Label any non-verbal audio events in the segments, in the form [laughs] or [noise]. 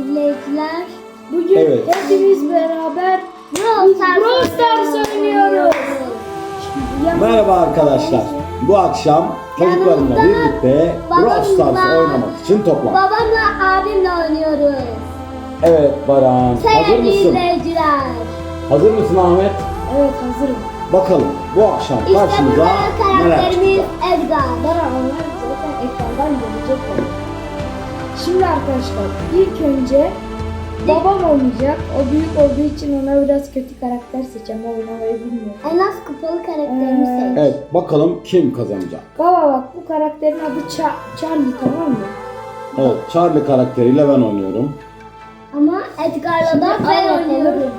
izleyiciler. Bugün Evet. hepimiz beraber Brawl Stars oynuyoruz. Merhaba arkadaşlar. Bu akşam çocuklarımla birlikte Brawl Stars oynamak için toplan. Babamla abimle oynuyoruz. Evet Baran, hazır Sevgili mısın? izleyiciler. Hazır mısın Ahmet? Evet hazırım. Bakalım bu akşam İşte karşımıza neler karakterimiz çıkacak? Edgar. Bana onlar zaten ekrandan gelecekler. Şimdi arkadaşlar ilk önce babam oynayacak. O büyük olduğu için ona biraz kötü karakter seçeceğim. O oynamayı bilmiyor. En az kupalı karakterimi Ee, seç. Evet bakalım kim kazanacak? Baba bak bu karakterin adı Ça- Charlie tamam mı? Evet Charlie karakteriyle ben oynuyorum. Ama Edgar'la da ben al bakalım. oynuyorum.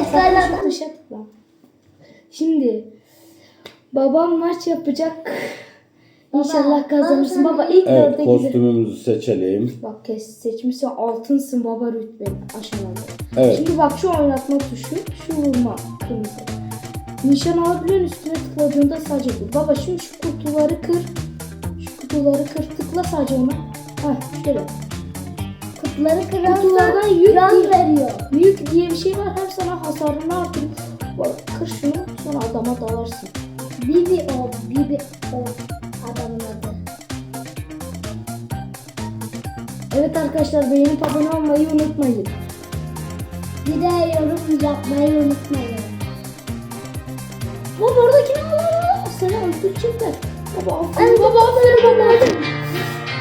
Edgar'la Sakın da... şu dışa tıkla. Şimdi babam maç yapacak. İnşallah kazanırsın. baba ilk Evet dörde gidelim. kostümümüzü seçelim. Bak kes seçmişsin altınsın baba rütbe aşamalı. Evet. Şimdi bak şu oynatma tuşu, şu vurma kırmızı. Nişan alabiliyorsun üstüne tıkladığında sadece vur. Baba şimdi şu kutuları kır. Şu kutuları kır tıkla sadece ona. Heh şöyle. Kutuları Kutulardan yük can değil. veriyor. Büyük diye bir şey var hem sana hasarını artır. Bak kır şunu sonra adama dalarsın. Bibi o, Bibi o adamın adı. Evet arkadaşlar beğenip abone olmayı unutmayın. Bir de yorum yapmayı unutmayın. Baba oradakini al. Seni öldürecekler. Baba Ay, aferin baba aferin baba.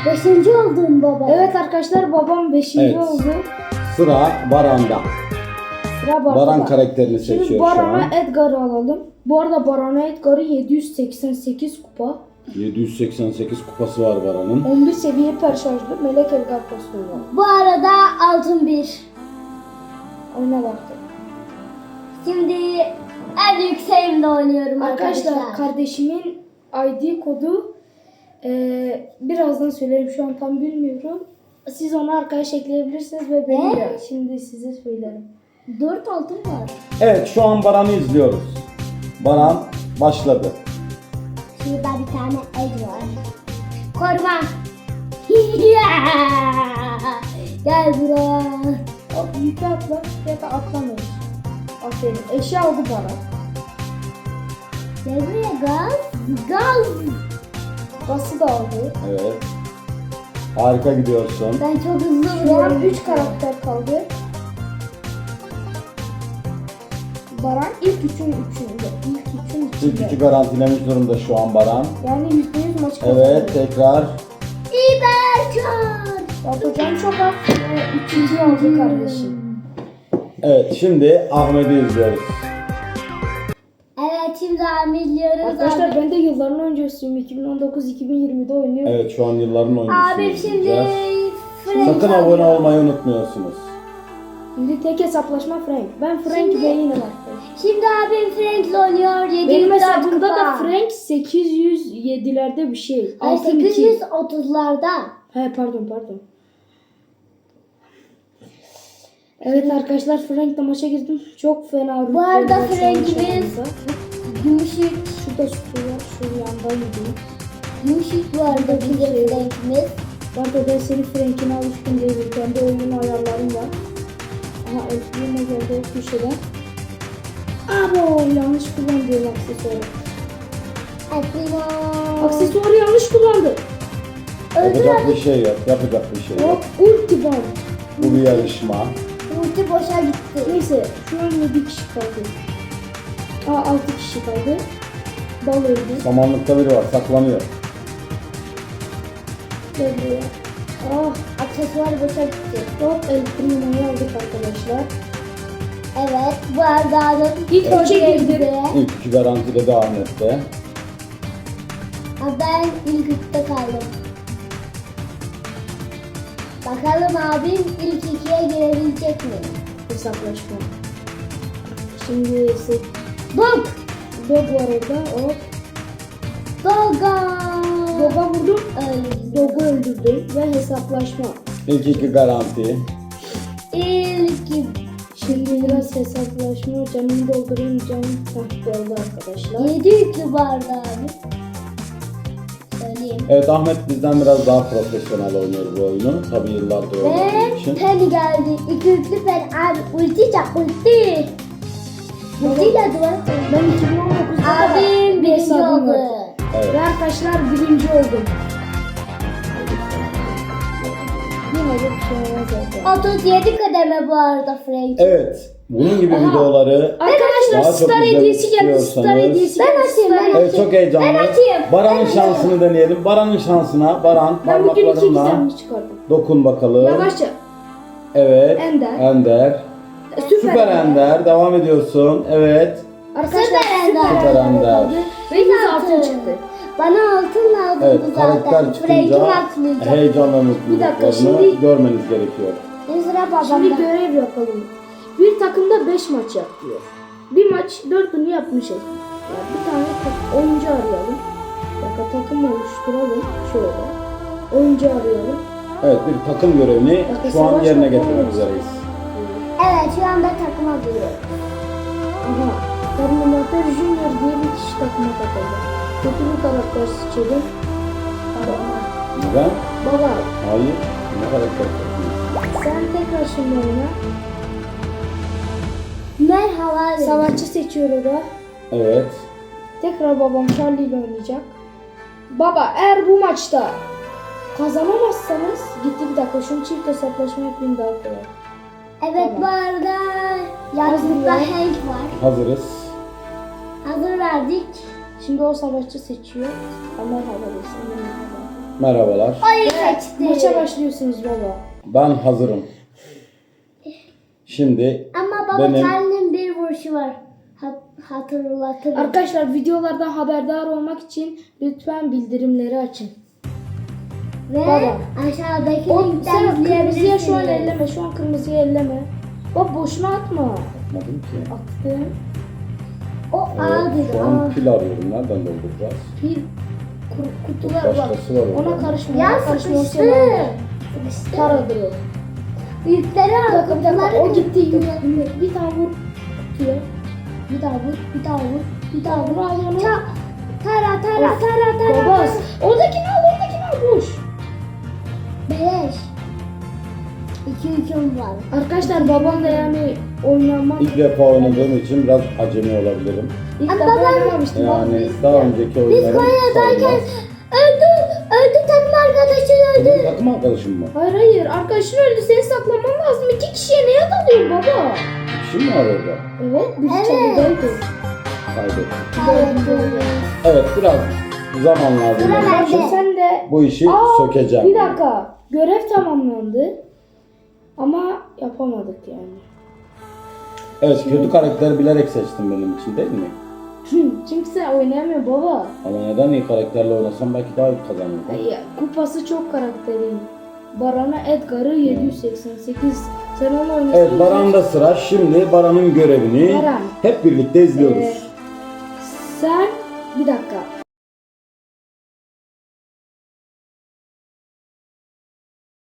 Beşinci oldum baba. Evet arkadaşlar babam 5. Evet. oldu. Sıra Baran'da. Sıra Baran Baran'da. karakterini Şimdi seçiyor şu Baran'a an. Edgar'ı alalım. Bu arada Baran'a Edgar'ı 788 kupa. 788 kupası var Baran'ın. 11 seviye perşarjlı Melek Edgar kostümü var. Bu arada altın bir. Oyna baktım. Şimdi en yükseğimde oynuyorum Arkadaşlar, arkadaşlar. kardeşimin ID kodu eee, birazdan söylerim şu an tam bilmiyorum. Siz onu arkadaş ekleyebilirsiniz ve benim de şimdi size söylerim. Dört altın var. Evet şu an Baran'ı izliyoruz. Baran başladı. Tane el var. Koruma. [laughs] Gel buraya. Hop yükle atla ya da atlamayın. Aferin. Eşya aldı Baran. Gel buraya gaz. Gaz. Gası da aldı. Evet. Harika gidiyorsun. Ben çok hızlı Şu an vuruyorum. 3 karakter kaldı. Baran ilk üçün üçünde. İlk içinde. üçü garantilemiş durumda şu an Baran. Yani %100 maç kazandı. Evet tekrar. İberkan. Yapacağım çok az. Üçüncü oldu kardeşim. Evet şimdi Ahmet'i izliyoruz. Evet şimdi ameliyoruz. Arkadaşlar ben de yılların öncesiyim. 2019-2020'de oynuyorum. Evet şu an yılların oyuncusunu Abi şimdi Sakın abone olmayı unutmuyorsunuz. Şimdi tek hesaplaşma Frank. Ben Frank Şimdi- Bey'im var. Şimdi abim Frank'le oynuyor. 7 Benim hesabımda da Frank 807'lerde bir şey. Ay, Altın iki. 830'larda. He pardon pardon. Evet arkadaşlar Frank'le maça girdim. Çok fena. Bu arada rütbeler şu an Frank'imiz içerimizde. Gümüşük. Şurada var. Şu yanda yürüyor. Gümüşük bu arada bizim Frank'imiz. Bu arada ben senin Frank'ine alışkın değilim. Kendi oyunun ayarlarım var. Elfliğine geldi o köşeden. Abo yanlış kullandım aksesuarı. Aslında. Aksesuarı yanlış kullandı. Yapacak bir şey yok. Yapacak bir şey yok. Hop ulti var. Bu bir yarışma. Ulti boşa gitti. Neyse şu an 7 kişi kaldı. Aa 6 kişi kaldı. Bal öldü. Samanlıkta biri var saklanıyor. Gel buraya. Ah Aksesuar boşa gitti. hop El Primo'yu aldık arkadaşlar. Evet bu arada adam İlk üçe girdim. İlk iki garantide de Ahmet'te. Ha, Ben ilk üçte kaldım. Bakalım abim ilk ikiye girebilecek mi? Hesaplaşma. Şimdi se- Dog! Dog var orada. Hop. Doga! Dog'a vurdum. Dog'u öldürdüm ve hesaplaşma. İki garanti. İlk Şimdi biraz hesaplaşma. Canımı doldurayım. Canım hah, doldu arkadaşlar. 7 yükü vardı abi. Söyleyeyim. Evet Ahmet bizden biraz daha profesyonel oynuyor bu oyunu. Tabii yıllardır Ve oynadığı için. Penny geldi. İki yüklü Penny. Abi ulti çak ulti. Ultiyle duvara koy. Ben 2019'da Abim bir birinci hesabım oldu. var. Evet. Ve arkadaşlar birinci oldum. Yine de zaten. 37 kademe bu arada Frank. Evet. Bunun gibi Aha. videoları Arkadaşlar Daha çok star izlemek hediyesi geldi. Star istiyorsanız- hediyesi Ben açayım, ben. Evet çok heyecanlı. Ben açayım. Baran'ın Ben şansını deneyelim. Baran'ın şansına. Baran Ben bugün iki parmaklarınla gizemli çıkardım. dokun bakalım. Yavaşça. Evet. Ender. Ender. Süper Ender. Devam ediyorsun. Evet. Arkadaşlar Süper Ender. Süper Ender. Ve yüz altın çıktı. Bana altın lazım Evet bu zaten. karakter çıkınca Frank'in atlayacak. heyecanla Bir dakika, şimdi- görmeniz gerekiyor. Şimdi sıra Şimdi babamda. görev yapalım. Bir takımda 5 maç yap diyor. Bir maç 4 bunu yapmışız. Ya bir tane tak- oyuncu arayalım. Bir dakika takım oluşturalım. Şöyle. Oyuncu arayalım. Evet bir takım görevini Bakın, şu an savaş yerine takımı getirmek üzereyiz. Evet şu anda takıma giriyoruz. Aha. Terminator Junior diye bir kişi takıma katıldı. Kötü bir karakter seçelim. Neden? Baba Hayır. Ne karakter seçtiniz? sen tekrar şimdi oyna. Merhaba. Savaşçı seçiyor o da. Evet. Tekrar babam Charlie ile oynayacak. Baba eğer bu maçta kazanamazsanız gitti bir dakika şunu çift hesaplaşma yapayım daha kolay. Evet bu arada yazlıkta. Hank var. Hazırız. Hazır verdik. Şimdi o savaşçı seçiyor. Ama merhaba. Merhabalar. Ayı seçti. Maça başlıyorsunuz baba. Ben hazırım. Şimdi Ama baba Benim- Charlie'nin bir vuruşu var. Hat hatırlatırım. Arkadaşlar videolardan haberdar olmak için lütfen bildirimleri açın. Ve Baba. aşağıdaki O linkten sen kırmızıya izleyebilirsiniz. şu an elleme. Şu an kırmızıya elleme. Bak boşuna atma. yapmadım ki. Attım. O A'dır. şu an pil arıyorum. Nereden dolduracağız? Kur- kutular var. Başkası var orada. Ona karışma. Ya ona karışma. sıkıştı. Sıkıştı. Büyükleri al. bir dakika. O gitti. kırdı. Bir, bir tane vur. Kutuya. Bir daha vur. Bir daha vur. Bir daha vur. Onu. Ta- Tara tara Of. tara tara. Baba. Oradakini al. Oradakini al. Boş. Beş. İki hüküm var. Arkadaşlar babam da yani oynamak İlk defa oynadığım için biraz acemi olabilirim. ilk Ama defa babam- oynamamıştım. Yani daha önceki Biz oyunlarım Konya'dayken sayılmaz. öldü. Öldü takım arkadaşın öldü. Benim takım arkadaşım mı? Hayır hayır. Arkadaşın öldü. Seni saklaman lazım. İki kişiye neye dalıyorsun baba? Kim mi var orada? Evet. Bir Evet. çalıdaydı. Kaybettim. Evet. Evet biraz zaman lazım. Sıra. Sen de Bu işi Aa, sökeceğim. Bir dakika. Görev tamamlandı. Ama yapamadık yani. Evet kötü karakteri bilerek seçtim benim için değil mi? Çünkü sen oynayamıyor baba. Ama neden iyi karakterle oynasam belki daha iyi kazanırdım. Ay, kupası çok karakterin. Baran'a Edgar'ı 788. Sen onu oynasın. Evet Baran'da sıra. Şimdi Baran'ın görevini Baran. hep birlikte izliyoruz. Ee, sen bir dakika.